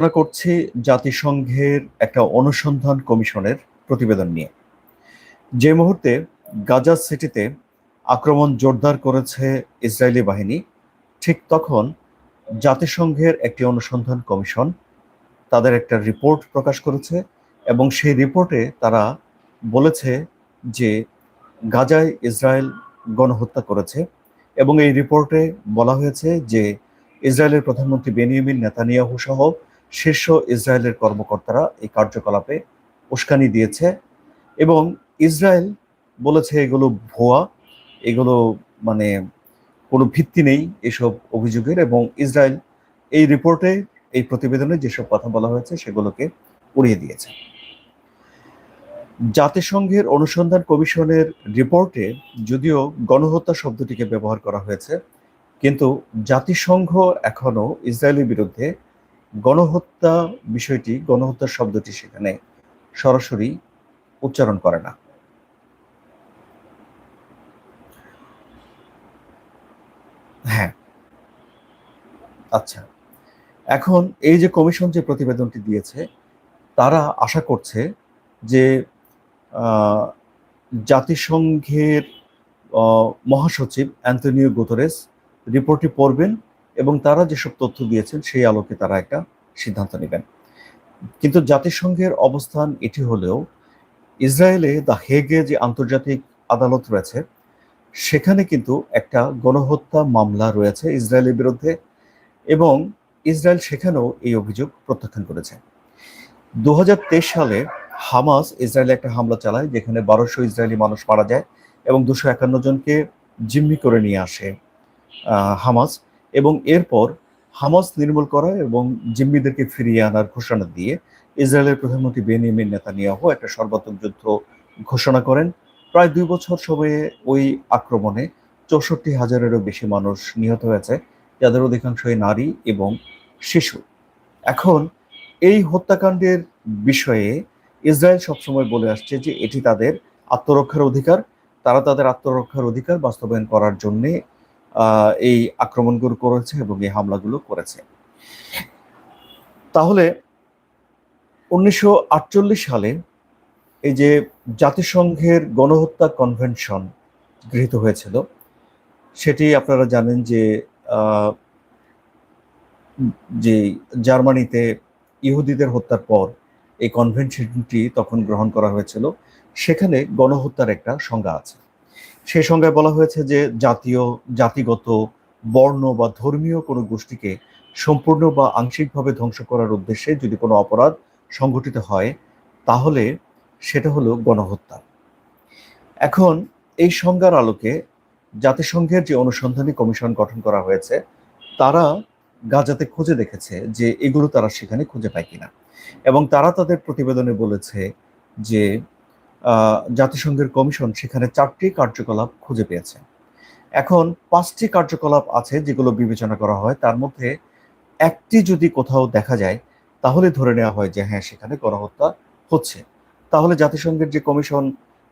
আমরা করছি জাতিসংঘের একটা অনুসন্ধান কমিশনের প্রতিবেদন নিয়ে। যে মুহূর্তে গাজা সিটিতে আক্রমণ জোরদার করেছে ইসরায়েলি বাহিনী, ঠিক তখন জাতিসংঘের একটি অনুসন্ধান কমিশন তাদের একটা রিপোর্ট প্রকাশ করেছে এবং সেই রিপোর্টে তারা বলেছে যে গাজায় ইসরায়েল গণহত্যা করেছে এবং এই রিপোর্টে বলা হয়েছে যে ইসরায়েলের প্রধানমন্ত্রী বেনিয়ামিন নেতানিয়াহু সহ শীর্ষ ইসরায়েলের কর্মকর্তারা এই কার্যকলাপে উস্কানি দিয়েছে এবং ইসরায়েল বলেছে এগুলো ভুয়া, এগুলো মানে কোনো ভিত্তি নেই এসব অভিযোগের এবং ইসরায়েল এই রিপোর্টে, এই প্রতিবেদনে যেসব কথা বলা হয়েছে সেগুলোকে উড়িয়ে দিয়েছে। জাতিসংঘের অনুসন্ধান কমিশনের রিপোর্টে যদিও গণহত্যা শব্দটিকে ব্যবহার করা হয়েছে, কিন্তু জাতিসংঘ এখনও ইসরায়েলের বিরুদ্ধে গণহত্যা বিষয়টি গণহত্যা শব্দটি সেখানে সরাসরি উচ্চারণ করে না। হ্যাঁ। আচ্ছা। এখন এই যে কমিশন যে প্রতিবেদনটি দিয়েছে, তারা আশা করছে যে জাতিসংঘের মহাসচিব অ্যান্টনিও গুতরেস রিপোর্টটি পড়বেন এবং তারা যেসব তথ্য দিয়েছেন, সেই আলোকে তারা একটা সিদ্ধান্ত নেবেন। কিন্তু জাতিসংঘের অবস্থান এটি হলেও, ইসরায়েলে দ্য হেগে যে আন্তর্জাতিক আদালত রয়েছে, সেখানে কিন্তু একটা গণহত্যা মামলা রয়েছে ইসরায়েলের বিরুদ্ধে এবং ইসরায়েল সেখানেও এই অভিযোগ প্রত্যাখ্যান করেছে। দু হাজার তেইশ সালে হামাস ইসরায়েলে একটা হামলা চালায়, যেখানে বারোশো ইসরায়েলি মানুষ মারা যায় এবং দুশো একান্ন জনকে জিম্মি করে নিয়ে আসে হামাস। এবং এরপর হামাস নির্মূল করা এবং জিম্মিদেরকে ফিরিয়ে আনার ঘোষণা দিয়ে ইসরায়েলের প্রধানমন্ত্রী বেনিয়ামিন নেতানিয়াহু একটা সর্বাত্মক যুদ্ধ ঘোষণা করেন। প্রায় দুই বছর সময়ে ওই আক্রমণে চৌষট্টি হাজারেরও বেশি মানুষ নিহত হয়েছে, যাদের অধিকাংশই নারী এবং শিশু। এখন এই হত্যাকাণ্ডের বিষয়ে ইসরায়েল সবসময় বলে আসছে যে এটি তাদের আত্মরক্ষার অধিকার, তারা তাদের আত্মরক্ষার অধিকার বাস্তবায়ন করার জন্যে এই আক্রমণগুলো করেছে এবং এই হামলাগুলো করেছে। তাহলে উনিশশো আটচল্লিশ সালে এই যে জাতিসংঘের গণহত্যা কনভেনশন গৃহীত হয়েছিল, সেটি আপনারা জানেন যে যে জার্মানিতে ইহুদিদের হত্যার পর এই কনভেনশনটি তখন গ্রহণ করা হয়েছিল। সেখানে গণহত্যার একটা সংজ্ঞা আছে। সেই সংজ্ঞায় বলা হয়েছে যে জাতীয়, জাতিগত, বর্ণ বা ধর্মীয় কোনো গোষ্ঠীকে সম্পূর্ণ বা আংশিকভাবে ধ্বংস করার উদ্দেশ্যে যদি কোনো অপরাধ সংঘটিত হয়, তাহলে সেটা হলো গণহত্যা। এখন এই সংজ্ঞার আলোকে জাতিসংঘের যে অনুসন্ধানী কমিশন গঠন করা হয়েছে, তারা গাজাতে খুঁজে দেখেছে যে এগুলো তারা সেখানে খুঁজে পায় কিনা। এবং তারা তাদের প্রতিবেদনে বলেছে যে জাতিসংঘের কমিশন সেখানে চারটি কার্যকলাপ খুঁজে পেয়েছে। এখন পাঁচটি কার্যকলাপ আছে যেগুলো বিবেচনা করা হয়। তার মধ্যে একটি যদি কোথাও দেখা যায়, তাহলে ধরে নেওয়া হয় যে হ্যাঁ সেখানে গণহত্যা হচ্ছে। তাহলে জাতিসংঘের যে কমিশন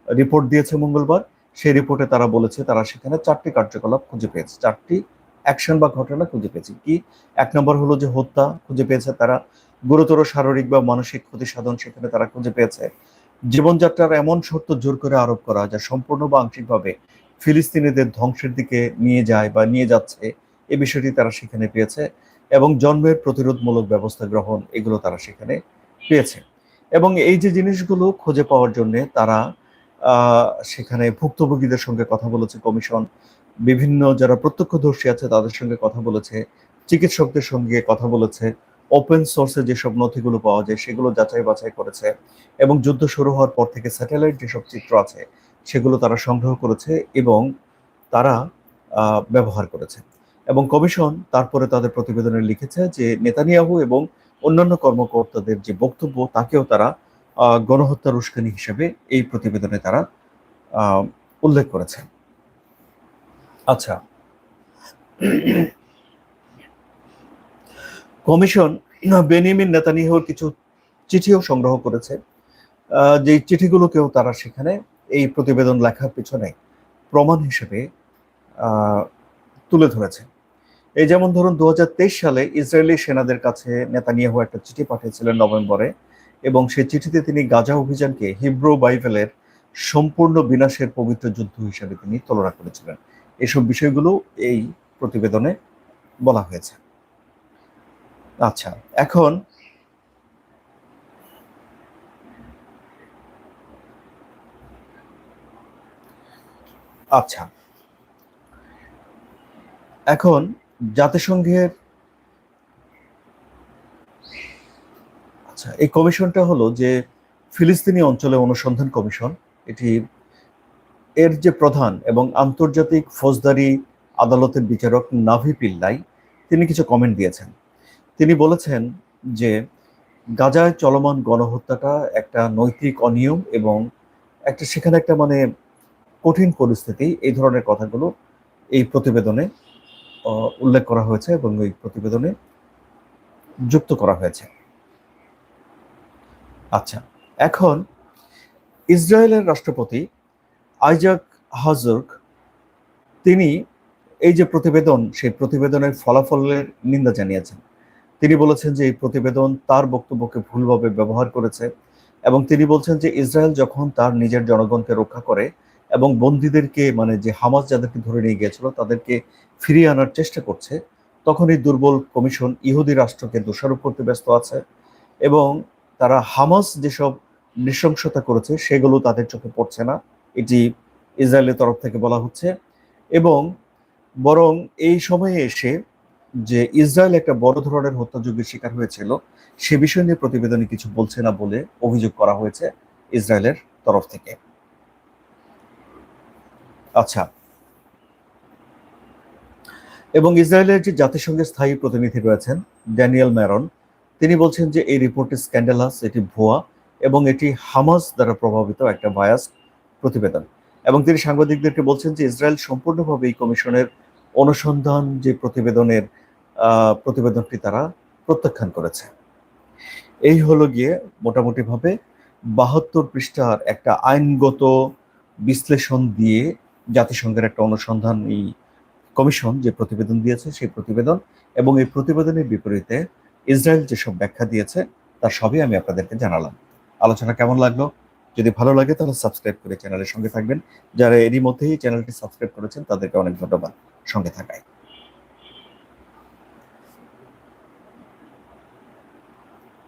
রিপোর্ট দিয়েছে মঙ্গলবার, সেই রিপোর্টে তারা বলেছে তারা সেখানে চারটি কার্যকলাপ খুঁজে পেয়েছে। চারটি অ্যাকশন বা ঘটনা খুঁজে পেয়েছে। কি? এক নম্বর হলো যে হত্যা খুঁজে পেয়েছে তারা। গুরুতর শারীরিক বা মানসিক ক্ষতি সাধন সেখানে তারা খুঁজে পেয়েছে। জীবনযাত্রার এমন শর্ত জোর করে আরোপ করা যা সম্পূর্ণ বা আংশিকভাবে ফিলিস্তিনিদের ধ্বংসের দিকে নিয়ে যায় বা নিয়ে যাচ্ছে, এ বিষয়টি তারা সেখানে পেয়েছে এবং জন্মের প্রতিরোধমূলক ব্যবস্থা গ্রহণ এগুলো তারা সেখানে পেয়েছে। এবং এই যে জিনিসগুলো খুঁজে পাওয়ার জন্য তারা সেখানে ভুক্তভোগীদের সঙ্গে কথা বলেছে, কমিশন, বিভিন্ন যারা প্রত্যক্ষদর্শী আছে তাদের সঙ্গে কথা বলেছে, চিকিৎসকদের সঙ্গে কথা বলেছে ওপেন সোর্সে যেসব নথিগুলো পাওয়া যায়, সেগুলো যাচাই বাছাই করেছে এবং যুদ্ধ শুরু হওয়ার পর থেকে স্যাটেলাইট যেসব চিত্র আছে, সেগুলো তারা সংগ্রহ করেছে এবং তারা ব্যবহার করেছে। এবং কমিশন তারপরে তাদের প্রতিবেদনে লিখেছে যে নেতানিয়াহু এবং অন্যান্য কর্মকর্তাদের যে বক্তব্য, তাকেও তারা গণহত্যার উস্কানি হিসেবে এই প্রতিবেদনে তারা উল্লেখ করেছে। আচ্ছা। কমিশন বেনিয়ামিন নেতানিয়াহুর কিছু চিঠিও সংগ্রহ করেছে। যে চিঠিগুলোকেও তারা সেখানে এই প্রতিবেদন লেখার পিছনে প্রমাণ হিসেবে তুলে ধরেছে। এই যেমন ধরুন দু হাজার তেইশ সালে ইসরায়েলি সেনাদের কাছে নেতানিয়াহু একটা চিঠি পাঠিয়েছিলেন নভেম্বরে এবং সেই চিঠিতে তিনি গাজা অভিযানকে হিব্রু বাইবেলের সম্পূর্ণ বিনাশের পবিত্র যুদ্ধ হিসেবে তিনি তুলনা করেছিলেন। এসব বিষয়গুলো এই প্রতিবেদনে বলা হয়েছে। আচ্ছা এখন আচ্ছা এখন জাতিসংঘের আচ্ছা এই কমিশনটা হলো যে ফিলিস্তিনি অঞ্চলে অনুসন্ধান কমিশন, এটি এর যে প্রধান এবং আন্তর্জাতিক ফৌজদারি আদালতের বিচারক নাভি পিল্লাই, তিনি কিছু কমেন্ট দিয়েছেন। তিনি বলেছেন যে, গাজায় চলমান গণহত্যাটা একটা নৈতিক অনিয়ম এবং একটা সেখানে একটা মানে কঠিন পরিস্থিতি, এই ধরনের কথাগুলো এই প্রতিবেদনে উল্লেখ করা হয়েছে এবং এই প্রতিবেদনে যুক্ত করা হয়েছে। আচ্ছা এখন ইসরায়েলের রাষ্ট্রপতি আইজাক হাজুর্ক, তিনি এই যে প্রতিবেদন, সেই প্রতিবেদনের ফলাফলের নিন্দা জানিয়েছেন। তিনি বলেছেন যে এই প্রতিবেদন তার বক্তব্যকে ভুলভাবে ব্যবহার করেছে এবং তিনি বলছেন যে ইসরায়েল যখন তার নিজের জনগণকে রক্ষা করে এবং বন্দীদেরকে মানে যে হামাস যাদেরকে ধরে নিয়ে গিয়েছিল, তাদেরকে ফিরিয়ে আনার চেষ্টা করছে তখন এই দুর্বল কমিশন ইহুদি রাষ্ট্রকে দোষারোপ করতে ব্যস্ত আছে এবং তারা হামাস যেসব নৃশংসতা করেছে, সেগুলো তাদের চোখে পড়ছে না, এটি ইসরায়েলের তরফ থেকে বলা হচ্ছে এবং বরং এই সময়ে এসে যে ইসরায়েল একটা বড় ধরনের হত্যাযজ্ঞের শিকার হয়েছিল, সে বিষয় নিয়ে প্রতিবেদনে কিছু বলছে না বলে অভিযোগ করা হয়েছে ইসরায়েলের তরফ থেকে। আচ্ছা। এবং ইসরায়েলের যে জাতিসংঘের স্থায়ী প্রতিনিধি রয়েছেন ড্যানিয়েল ম্যারন, তিনি বলছেন যে এই রিপোর্টটি স্ক্যান্ডালাস, এটি ভুয়া এবং এটি হামাস দ্বারা প্রভাবিত একটা বায়াস প্রতিবেদন। এবং তিনি সাংবাদিকদেরকে বলছেন যে ইসরায়েল সম্পূর্ণভাবে এই কমিশনের অনুসন্ধান যে প্রতিবেদনের প্রতিবেদনটি তারা প্রত্যাখ্যান করেছে। এই হলো গিয়ে মোটামুটিভাবে বাহাত্তর পৃষ্ঠার একটা আইনগত বিশ্লেষণ দিয়ে জাতিসংঘের একটা অনুসন্ধান এই কমিশন যে প্রতিবেদন দিয়েছে, সেই প্রতিবেদন এবং এই প্রতিবেদনের বিপরীতে ইসরায়েল যেসব ব্যাখ্যা দিয়েছে, তার সবই আমি আপনাদেরকে জানালাম। আলোচনা কেমন লাগল? যদি ভালো লাগে তাহলে সাবস্ক্রাইব করে চ্যানেলের সঙ্গে থাকবেন। যারা এরই মধ্যেই চ্যানেলটি সাবস্ক্রাইব করেছেন, তাদেরকে অনেক ধন্যবাদ। সঙ্গে থাকায়।